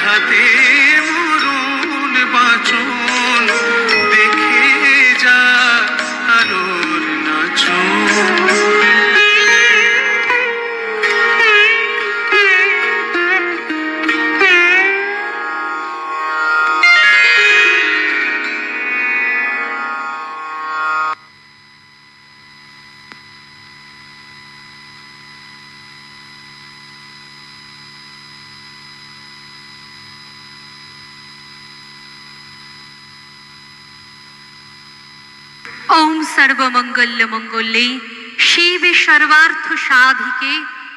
হাতে মরুন বাঁচন ওম সর্বমঙ্গল্য মঙ্গলে শিবে সর্বার্থ সাধিকে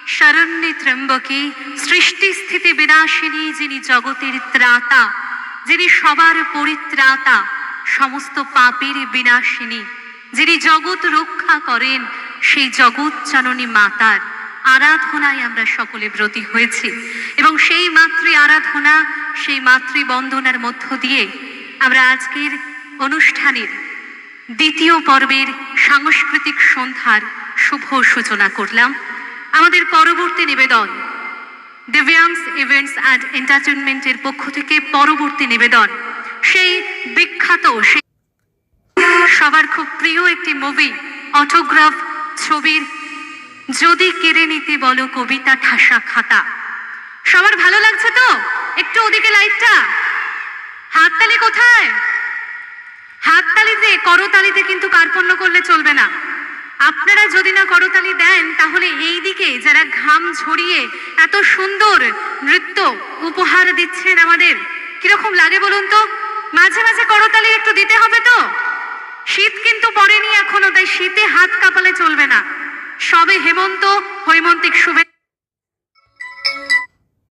শরণ্যে ত্রম্বকে সৃষ্টি স্থিতি বিনাশিনী যিনি জগতের ত্রাতা, যিনি সবার পরিত্রাতা, সমস্ত পাপের বিনাশিনী, যিনি জগৎ রক্ষা করেন, সেই জগৎ জননী মাতার আরাধনায় আমরা সকলে ব্রতী হয়েছি। এবং সেই মাতৃ আরাধনা, সেই মাতৃ বন্দনার মধ্য দিয়ে আমরা আজকের অনুষ্ঠানের দ্বিতীয় পর্বের সাংস্কৃতিক সন্ধ্যার শুভ সূচনা করলাম। আমাদের পরবর্তী নিবেদন দিব্যাংস ইভেন্টস অ্যান্ড এন্টারটেনমেন্টের পক্ষ থেকে পরবর্তী নিবেদন। সেই বিখ্যাত, সেই সবার খুব প্রিয় একটি মুভি অটোগ্রাফ ছবির যদি কেড়ে নিতে বলো কবিতা ঠাসা খাতা। সবার ভালো লাগছে তো? একটু ওদিকে লাইটটা হাততালি কোথায়? হাততালিতে করতালিতে কিন্তু কার্পণ্য করলে চলবে না। আপনারা যদি না করতালি দেন, তাহলে এই দিকে যারা ঘাম ঝরিয়ে এত সুন্দর নৃত্য উপহার দিচ্ছেন আমাদের, কীরকম লাগে বলুন তো? মাঝে মাঝে করতালি একটু দিতে হবে তো? শীত কিন্তু পড়েনি এখনও, তাই শীতে হাত কাঁপালে চলবে না। সবে হেমন্ত, হৈমন্তিক শুভেচ্ছা